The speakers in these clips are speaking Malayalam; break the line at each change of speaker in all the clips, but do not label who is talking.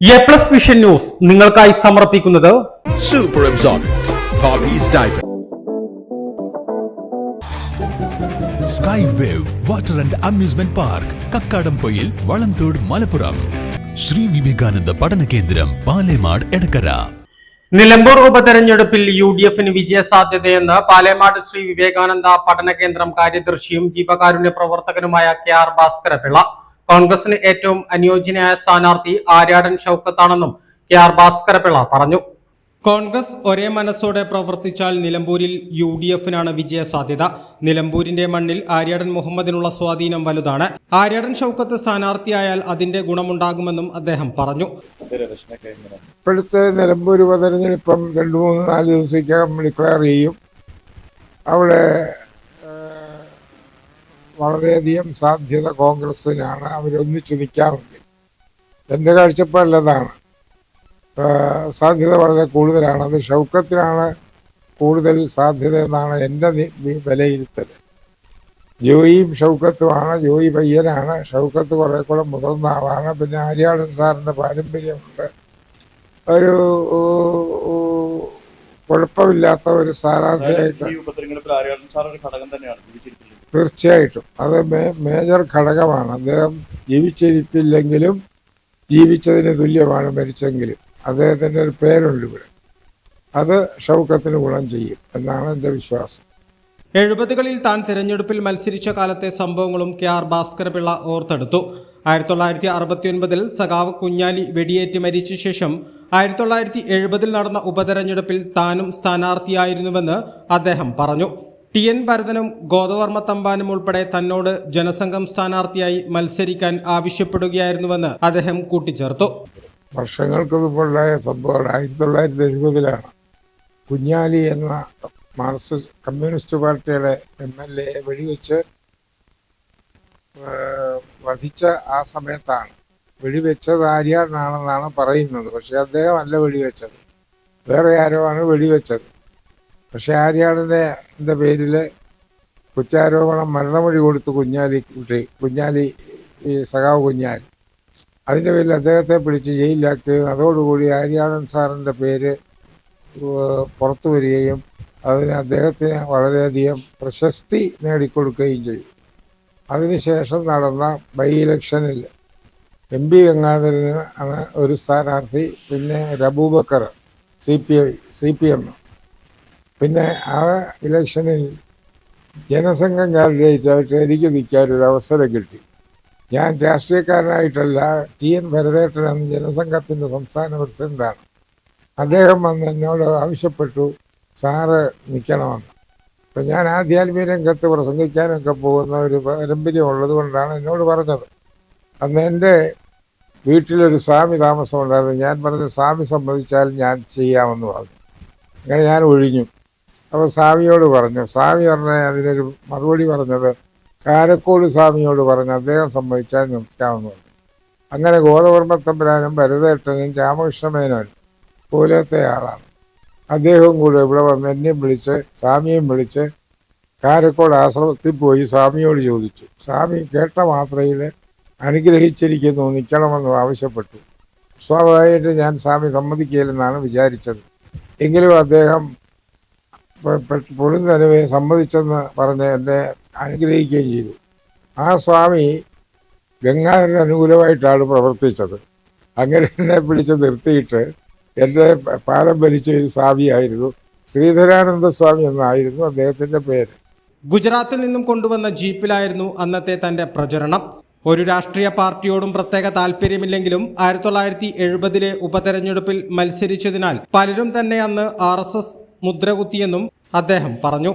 എ പ്ലസ് വിഷൻ ന്യൂസ് നിങ്ങൾക്കായി സമർപ്പിക്കുന്നത്
super absorbent. Poppy's diaper.
Sky wave water and amusement park Kakkadampoyil Valamthode Malappuram Shri Vivekananda പഠന കേന്ദ്രം പാലേമാട് എടക്കര
നിലമ്പൂർ ഉപതെരഞ്ഞെടുപ്പിൽ യു ഡി എഫിന് വിജയസാധ്യതയെന്ന് പാലേമാട് ശ്രീ വിവേകാനന്ദ പഠന കേന്ദ്രം കാര്യദർശിയും ജീവകാരുണ്യ പ്രവർത്തകനുമായ കെ ആർ ഭാസ്കരപിള്ള കോൺഗ്രസിന് ഏറ്റവും അനുയോജ്യനായ സ്ഥാനാർത്ഥി ആര്യാടൻ ഷൌക്കത്താണെന്നും കെ ആർ ഭാസ്കരപിള്ള പറഞ്ഞു. കോൺഗ്രസ് ഒരേ മനസ്സോടെ പ്രവർത്തിച്ചാൽ നിലമ്പൂരിൽ യു ഡി എഫിനാണ് വിജയസാധ്യത. നിലമ്പൂരിന്റെ മണ്ണിൽ ആര്യാടൻ മുഹമ്മദിനുള്ള സ്വാധീനം വലുതാണ്. ആര്യാടൻ ഷൌക്കത്ത് സ്ഥാനാർത്ഥിയായാൽ അതിന്റെ ഗുണമുണ്ടാകുമെന്നും അദ്ദേഹം പറഞ്ഞു.
ഇപ്പോഴത്തെ നിലമ്പൂർ ഉപതെരഞ്ഞെടുപ്പം രണ്ടു മൂന്ന് നാല് ദിവസത്തേക്കകം ഡിക്ലെയർ ചെയ്യും. അവിടെ വളരെയധികം സാധ്യത കോൺഗ്രസ്സിനാണ് അവരൊന്നിച്ചു നിൽക്കാമെങ്കിൽ എന്റെ കാഴ്ചപ്പാടിലതാണ് സാധ്യത വളരെ കൂടുതലാണ്. അത് ഷൗക്കത്തിനാണ് കൂടുതൽ സാധ്യത എന്നാണ് എന്റെ വിലയിരുത്തൽ. ജോയിയും ഷൗക്കത്തുമാണ് ജോയി പയ്യനാണ്. ഷൗക്കത്ത് കുറെ കൂടെ മുതിർന്ന ആളാണ്. പിന്നെ ആര്യാടൻ സാറിന്റെ പാരമ്പര്യമുണ്ട്. ഒരു കുഴപ്പമില്ലാത്ത ഒരു സ്ഥാനാർത്ഥിയായിട്ട് തീർച്ചയായിട്ടും. അത് മേജർ ഘടകമാണ്. അദ്ദേഹം ജീവിച്ചിരിപ്പില്ലെങ്കിലും ജീവിച്ചതിന് തുല്യമാണ് മരിച്ചെങ്കിലും അദ്ദേഹത്തിന്റെ ഒരു പേരുണ്ട് ഇവിടെ. അത് ഷൗക്കത്തിന് ഗുണം ചെയ്യും എന്നാണ് എന്റെ വിശ്വാസം.
എഴുപതുകളിൽ താൻ തിരഞ്ഞെടുപ്പിൽ മത്സരിച്ച കാലത്തെ സംഭവങ്ങളും കെ ആർ ഭാസ്കരപിള്ള ഓർത്തെടുത്തു. ആയിരത്തി തൊള്ളായിരത്തി അറുപത്തിയൊൻപതിൽ സഖാവ് കുഞ്ഞാലി വെടിയേറ്റ് മരിച്ച ശേഷം ആയിരത്തി തൊള്ളായിരത്തി എഴുപതിൽ നടന്ന ഉപതെരഞ്ഞെടുപ്പിൽ താനും സ്ഥാനാർത്ഥിയായിരുന്നുവെന്ന് അദ്ദേഹം പറഞ്ഞു. ടി എൻ ഭരതനും ഗോദവർമ്മ തമ്പാനും ഉൾപ്പെടെ തന്നോട് ജനസംഘം സ്ഥാനാർത്ഥിയായി മത്സരിക്കാൻ ആവശ്യപ്പെടുകയായിരുന്നുവെന്ന് അദ്ദേഹം കൂട്ടിച്ചേർത്തു.
വർഷങ്ങൾക്ക് മുമ്പുണ്ടായ സംഭവമാണ്. ആയിരത്തി തൊള്ളായിരത്തി എഴുപതിലാണ് കുഞ്ഞാലി എന്ന മാർക്സിസ്റ്റ് കമ്മ്യൂണിസ്റ്റ് പാർട്ടിയുടെ എം എൽ എ വെടിവെച്ച് വധിച്ച ആ സമയത്താണ്. വെടിവെച്ചത് ആര്യാടനാണെന്നാണ് പറയുന്നത്. പക്ഷേ അദ്ദേഹം അല്ല വെടിവെച്ചത്. വേറെ ആരോ ആണ് വെടിവെച്ചത്. പക്ഷെ ആര്യാടന്റെ എന്റെ പേരിൽ കുറ്റാരോപണം മരണമൊഴി കൊടുത്തു കുഞ്ഞാലി കുട്ടി കുഞ്ഞാലി ഈ സഖാവ് കുഞ്ഞാലി. അതിന്റെ പേരിൽ അദ്ദേഹത്തെ പിടിച്ച് ജയിലിലാക്കുകയും അതോടുകൂടി ആര്യാടൻ സാറിന്റെ പേര് പുറത്തു വരികയും അതിന് അദ്ദേഹത്തിന് വളരെയധികം പ്രശസ്തി നേടിക്കൊടുക്കുകയും ചെയ്തു. അതിനുശേഷം നടന്ന ബൈ ഇലക്ഷനിൽ എം പി ഗംഗാധരന് ആണ് ഒരു സ്ഥാനാർത്ഥി പിന്നെ രബൂബക്കർ C P I C P M. പിന്നെ ആ ഇലക്ഷനിൽ ജനസംഘം കാൻഡിഡേറ്റായിട്ട് എനിക്ക് നിൽക്കാൻ ഒരു അവസരം കിട്ടി. ഞാൻ രാഷ്ട്രീയക്കാരനായിട്ടല്ല ടി എൻ ഭരതേട്ടൻ എന്ന ജനസംഘത്തിന്റെ സംസ്ഥാന പ്രസിഡന്റാണ്. അദ്ദേഹം വന്ന് എന്നോട് ആവശ്യപ്പെട്ടു സാറ് നിൽക്കണമെന്ന്. അപ്പം ഞാൻ ആധ്യാത്മിക രംഗത്ത് പ്രസംഗിക്കാനൊക്കെ പോകുന്ന ഒരു പാരമ്പര്യം ഉള്ളതുകൊണ്ടാണ് എന്നോട് പറഞ്ഞത്. അന്ന് എന്റെ വീട്ടിലൊരു സ്വാമി താമസമുണ്ടായിരുന്നു. ഞാൻ പറഞ്ഞു സ്വാമി സമ്മതിച്ചാൽ ഞാൻ ചെയ്യാമെന്ന് പറഞ്ഞു. അങ്ങനെ ഞാൻ ഒഴിഞ്ഞു. അപ്പോൾ സ്വാമിയോട് പറഞ്ഞു. സ്വാമി പറഞ്ഞ അതിനൊരു മറുപടി പറഞ്ഞത് കാരക്കോട് സ്വാമിയോട് പറഞ്ഞു അദ്ദേഹം സമ്മതിച്ചാൽ നിർത്താമെന്ന് പറഞ്ഞു. അങ്ങനെ ഗോദവർമ്മ തമ്പുരാനും ഭരതേട്ടനും രാമകൃഷ്ണമേനോനും പോലത്തെ ആളാണ്. അദ്ദേഹവും കൂടെ ഇവിടെ വന്ന് എന്നെയും വിളിച്ച് സ്വാമിയെയും വിളിച്ച് കാരക്കോട് ആശ്രമത്തിൽ പോയി സ്വാമിയോട് ചോദിച്ചു. സ്വാമി കേട്ട മാത്രയിൽ അനുഗ്രഹിച്ചിരിക്കുന്നു നിൽക്കണമെന്ന് ആവശ്യപ്പെട്ടു. സ്വാഭാവികമായിട്ട് ഞാൻ സ്വാമി സമ്മതിക്കില്ലെന്നാണ് വിചാരിച്ചത്. എങ്കിലും അദ്ദേഹം പെ- തലവേ സമ്മതിച്ചെന്ന് പറഞ്ഞ് എന്നെ അനുഗ്രഹിക്കുകയും ചെയ്തു. ആ സ്വാമി ഗംഗാധരന് അനുകൂലമായിട്ടാണ് പ്രവർത്തിച്ചത്. അങ്ങനെ എന്നെ പിടിച്ച് നിർത്തിയിട്ട് എന്റെ പാദം ഭരിച്ച ഒരു സ്വാമിയായിരുന്നു. ശ്രീധരാനന്ദ സ്വാമി എന്നായിരുന്നു അദ്ദേഹത്തിന്റെ പേര്.
ഗുജറാത്തിൽ നിന്നും കൊണ്ടുവന്ന ജീപ്പിലായിരുന്നു അന്നത്തെ തന്റെ പ്രചരണം. ഒരു രാഷ്ട്രീയ പാർട്ടിയോടും പ്രത്യേക താല്പര്യമില്ലെങ്കിലും ആയിരത്തി തൊള്ളായിരത്തി എഴുപതിലെ ഉപതെരഞ്ഞെടുപ്പിൽ മത്സരിച്ചതിനാൽ പലരും തന്നെ അന്ന് ആർ എസ് എസ് മുദ്രകുത്തിയെന്നും അദ്ദേഹം പറഞ്ഞു.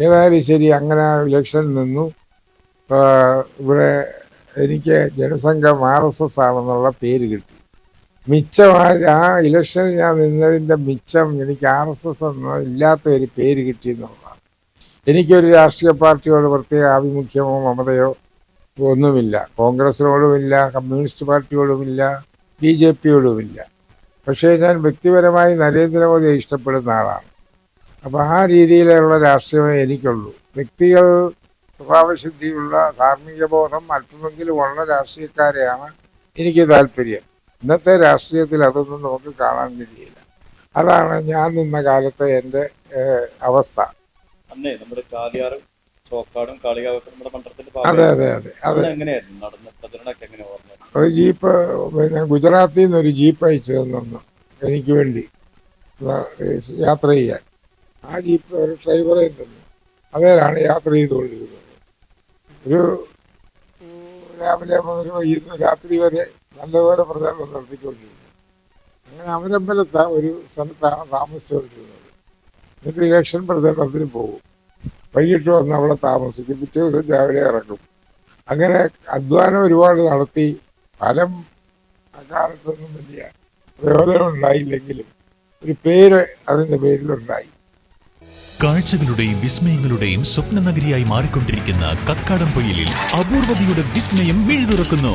ഏതായാലും ശരി അങ്ങനെ ഇലക്ഷൻ നിന്നു. ഇവിടെ എനിക്ക് ജനസംഘം ആർ എസ് എസ് ആണെന്നുള്ള പേര് കിട്ടി. മിച്ചം ആ- ആ ഇലക്ഷനിൽ ഞാൻ നിന്നതിന്റെ മിച്ചം എനിക്ക് ആർ എസ് എസ് എന്ന ഇല്ലാത്ത ഒരു പേര് കിട്ടി എന്നുള്ളതാണ്. എനിക്കൊരു രാഷ്ട്രീയ പാർട്ടിയോട് പ്രത്യേക ആഭിമുഖ്യമോ മമതയോ ഒന്നുമില്ല. കോൺഗ്രസിനോടുമില്ല കമ്മ്യൂണിസ്റ്റ് പാർട്ടിയോടുമില്ല ബി ജെ പിയോടുമില്ല. പക്ഷേ ഞാൻ വ്യക്തിപരമായി നരേന്ദ്രമോദിയെ ഇഷ്ടപ്പെടുന്ന ആളാണ്. അപ്പോൾ ആ രീതിയിലുള്ള രാഷ്ട്രീയമേ എനിക്കുള്ളൂ. വ്യക്തികൾ സ്വഭാവശുദ്ധിയുള്ള ധാർമ്മിക ബോധം അല്പമെങ്കിലും ഉള്ള രാഷ്ട്രീയക്കാരെയാണ് എനിക്ക് താല്പര്യം. ഇന്നത്തെ രാഷ്ട്രീയത്തിൽ അതൊന്നും നമുക്ക് കാണാൻ കഴിയില്ല. അതാണ് ഞാൻ നിന്ന കാലത്തെ എന്റെ അവസ്ഥ.
അന്നേ നമ്മുടെ കാലിയാറും ചോക്കാടും കാളികാവൊക്കെ നമ്മുടെ മണ്ഡലത്തിന്റെ
അതെ അതെ അതെ അതെ.
എങ്ങനെയായിരുന്നു നടന്ന പ്രചരണമൊക്കെ എങ്ങനെ ഓർമ്മ
ഒരു ജീപ്പ് പിന്നെ ഗുജറാത്തിൽ നിന്ന് ഒരു ജീപ്പ് അയച്ചു തന്നു എനിക്ക് വേണ്ടി. യാത്ര ചെയ്യാൻ. ആ ജീപ്പ് ഒരു ഡ്രൈവറെ തന്നു. അതേലാണ് യാത്ര ചെയ്തുകൊണ്ടിരുന്നത്. ഒരു രാവിലെ മുതൽ വൈകുന്ന രാത്രി വരെ നല്ലപോലെ പ്രചാരണം നടത്തിക്കൊണ്ടിരുന്നു. അങ്ങനെ അവരമ്പലത്ത ഒരു സ്ഥലത്താണ് താമസിച്ചുകൊണ്ടിരുന്നത്. എന്നിട്ട് ഇലക്ഷൻ പ്രചരണത്തിന് പോകും. വൈകിട്ട് വന്ന് അവിടെ താമസിക്കും. പിറ്റേ ദിവസം രാവിലെ ഇറങ്ങും. അങ്ങനെ അധ്വാനം ഒരുപാട് നടത്തി ഫലം അകാലത്തൊന്നും വലിയ പ്രയോജനം ഉണ്ടായില്ലെങ്കിലും ഒരു പേര് അതിന്റെ പേരിലുണ്ടായി.
കാഴ്ചകളുടെയും വിസ്മയങ്ങളുടെയും സ്വപ്ന നഗരിയായി മാറിക്കൊണ്ടിരിക്കുന്ന കക്കാടം പൊയിലിൽ അപൂർവതയുടെ വിസ്മയം മിഴുതുറക്കുന്നു